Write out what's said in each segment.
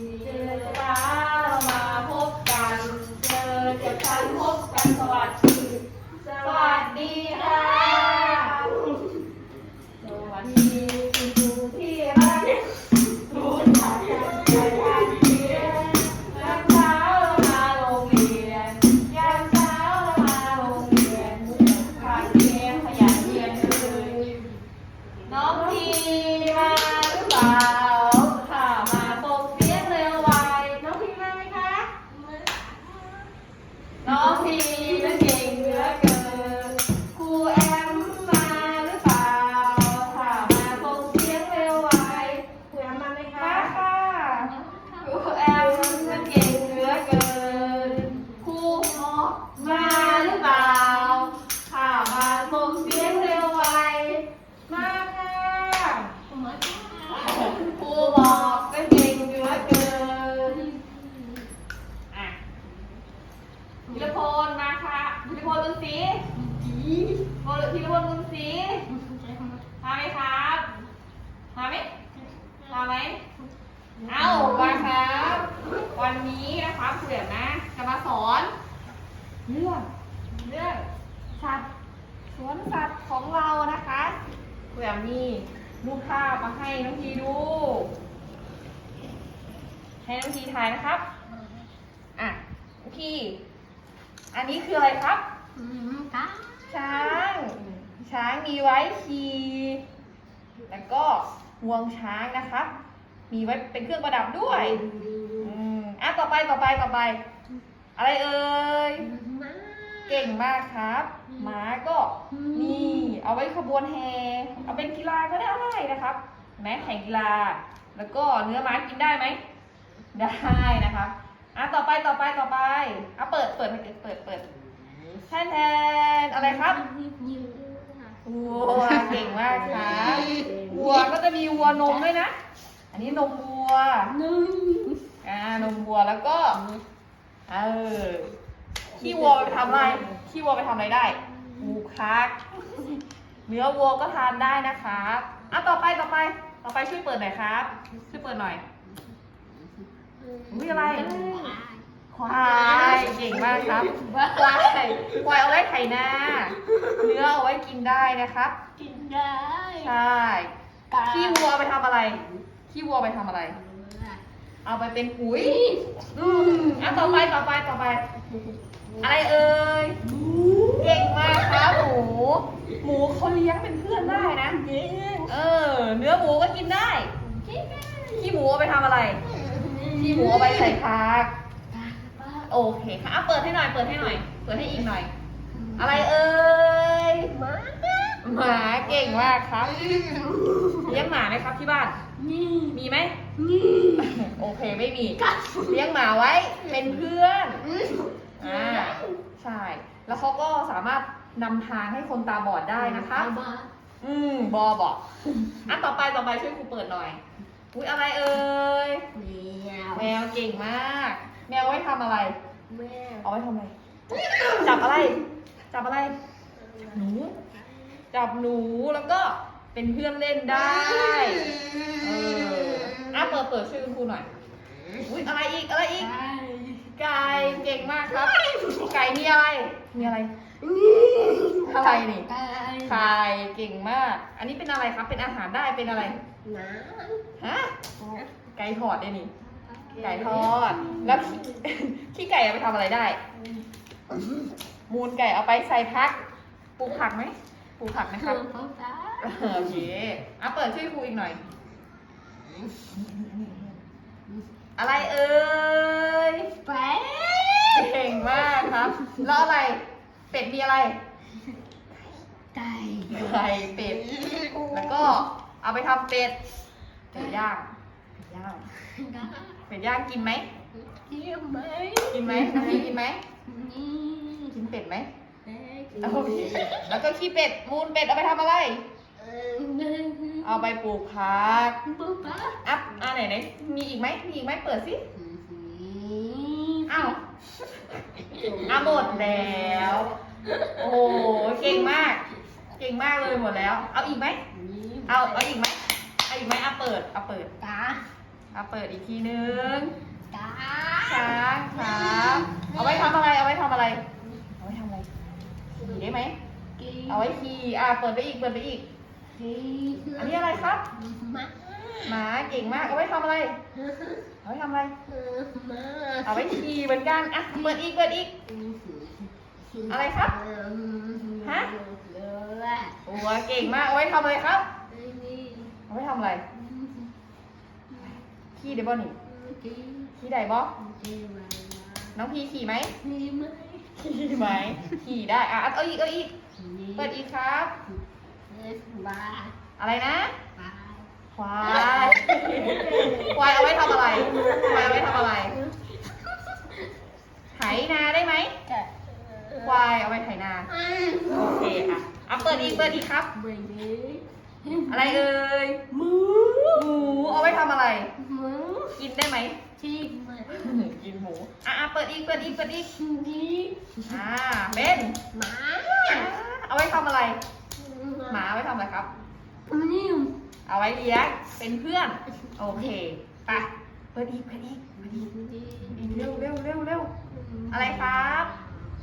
Yeah. พิรพลลุนสีพลพิรพลลุนสีมาไหมครับมาไหมมาไหมเอามาครับ วันนี้นะครับครูเดี๋ยวนะ จะมาสอนเรื่องเรื่องสัตว์สวนสัตว์ของเรานะคะเผื่มีรูปภาพมาให้น้องทีดู ให้น้องทีถ่ายนะครับ อะน้ อันนี้คืออะไรครับช้าง ช้างมีไว้ขี่แล้วก็งวงช้างนะครับ มีไว้เป็นเครื่องประดับด้วยอืมอะต่อไปต่อไปต่อไป อะไรเอ่ย เก่งมากครับม้าก็นี่เอาไว้ขบวนแห่เอาเป็นกีฬาก็ได้นะครับ แม้แข่งกีฬา แล้วก็เนื้อม้ากินได้ไหม ได้นะครับ อะต่อไปต่อไปต่อไปอะเปิดเปิดเปิดเปิดเปิดแทนแทนอะไรครับวัวเก่งมากครับวัวก็จะมีวัวนมด้วยนะ อันนี้นมวัวอ่านมวัวแล้วก็เออขี้วัวไปทำอะไรขี้วัวไปทำอะไรได้หมูคักเนื้อวัวก็ทานได้นะครับอะต่อไปต่อไป ต่อไปช่วยเปิดหน่อยครับ ช่วยเปิดหน่อย อุ้ยอะไร ควายเก่งมากครับ ควาย ควายเอาไว้ไถนา เนื้อเอาไว้กินได้นะครับใช่ขี้วัวเอาไปทำอะไร ขี้วัวไปทำอะไร เอาไปเป็นปุ๋ย อืมอะต่อไปต่อไปต่อไป อะไรเอ่ย เก่งมากครับหมู หมูเขาเลี้ยงเป็นเพื่อนได้นะ เออ เนื้อหมูก็กินได้ ขี้หมูเอาไปทำอะไร ขี้หมูเอาไปใส่ผักโอเคค่ะอะเปิดให้หน่อย เปิดให้หน่อย เปิดให้อีกหน่อย อะไรเอ่ย หมาเก่งมากครับ เลี้ยงหมาไหมครับที่บ้าน มีไหมโอเคไม่มี เลี้ยงหมาไว้ เป็นเพื่อน อ่า ใช่ แล้วเขาก็สามารถนำทางให้คนตาบอดได้นะคะ อืม บอบอก อะต่อไปต่อไปช่วยครูเปิดหน่อย อุ้ยอะไรเอ่ยแมว เก่งมาก แมวเอาไว้ทำอะไรเอาไว้ทำอะไร จับอะไร จับอะไร หนู จับหนูแล้วก็เป็นเพื่อนเล่นได้ เอออะเปิดเปิดช่วยคุณครูหน่อย อุ้ยอะไรอีกอะไรอีก ไก่เก่งมากครับ ไก่มีอะไร มีอะไร อะไรนี่ไข่เก่งมาก อันนี้เป็นอะไรครับ เป็นอาหารได้เป็นอะไรฮะ ไก่ทอดได้นี่ ไก่ทอด แล้วขี้ขี้ไก่เอาไปทำอะไรได้ มูลไก่เอาไปใส่พัก ปลูกผักไหมปลูกผักนะครับ โอเคอะเปิดช่วยครูอีกหน่อย อะไรเอ่ยเก่งมากครับ แล้วอะไร เป็ดมีอะไรไข่เป็ด แล้วก็เอาไปทำเป็ดเป็ดย่างเป็ดย่าง เป็ดย่างกินไหมกินไหมน้องพี่กินไหมกินเป็ดไหมโอเคแล้วก็ขี้เป็ดมูลเป็ดเอาไปทำอะไร เอาไปปลูกผักอัพอ่าไหนไหนมีอีกไหมมีอีกไหมเปิดสิอ้าวอะหมดแล้ว โอ้โหเก่งมาก เก่งมากเลยหมดแล้ว เอาอีกไหมเอาเอาอีกไหมเอาอีกไหมอะเปิดเอาเปิด เอาอะเปิดอีกทีนึงกาช้างครับเอาไว้ทำอะไร เอาไว้ทำอะไร เอาไว้ทำอะไรขี่ได้ไหมกีเอาไว้ขี่อะเปิดไปอีก เปิดไปอีกกีอันนี้อะไรครับ มาหมาเก่งมาก เอาไว้ทำอะไร เอาไว้ทำอะไร มาเอาไว้ขี่เหมือนกันอะเปิดอีก เปิดอีก อะไรครับ ฮะโอ้เก่งมาก เอาไว้ทำอะไรครับ เอาไว้ทำอะไร ขี่ได้บ่นี่ขี่ได้บ่น้องพีขี่ไหมขี่ไหมขี่ได้อะเอาอีกเอาอีกเปิดอีกครับบาอะไรนะบาควายควายเอาไว้ทำอะไรควายเอาไว้ทำอะไรไถนาได้ไหมควายเอาไว้ไถนาโอเคอะเอาเปิดอีกเปิดอีกครับเบบีอะไรเอ่ยหมู หมูเอาไว้ทำอะไรหมูกินได้ไหม ที่มากินหมู อะอะเปิดอีก เปิดอีก เปิดอีกดีอ่าเป็นหมาอ่าเอาไว้ทำอะไร หมาเอาไว้ทำอะไรครับนิ่มเอาไว้เลี้ยง เป็นเพื่อน โอเค ไป เปิดอีก เปิดอีก เปิดอีกเร็วเร็วเร็วเร็วอะไรครับ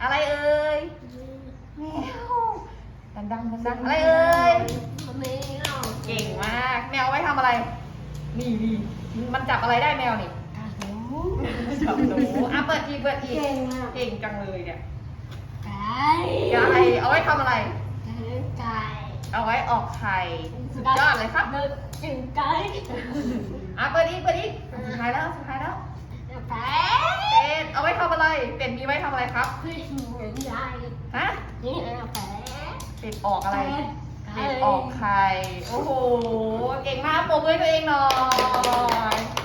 อะไรเอ่ยแมวดังดังดังดังอะไรเอ่ยแมว เก่งมาก แมวเอาไว้ทำอะไร นี่นี่มันจับอะไรได้แมวนี่ตาหูจับหนูอะเปิดอีกเปิดอีกเก่งอะเก่งจังเลยเนี่ยไก่ไก่เอาไว้ทำอะไร ไก่เอาไว้ออกไข่สุดยอดเลยครับเดินจึงไก่อะเปิดอีกเปิดอีกสุดท้ายแล้วสุดท้ายแล้วไก่เป็ดเอาไว้ทำอะไร เป็ดมีไว้ทำอะไรครับขึ้นเหมือนใหญ่ฮะนี่ไงไก่เป็ดออกอะไร เป็ดออกไข่ โอ้โห เก่งมากปรบมือให้ตัวเองหน่อย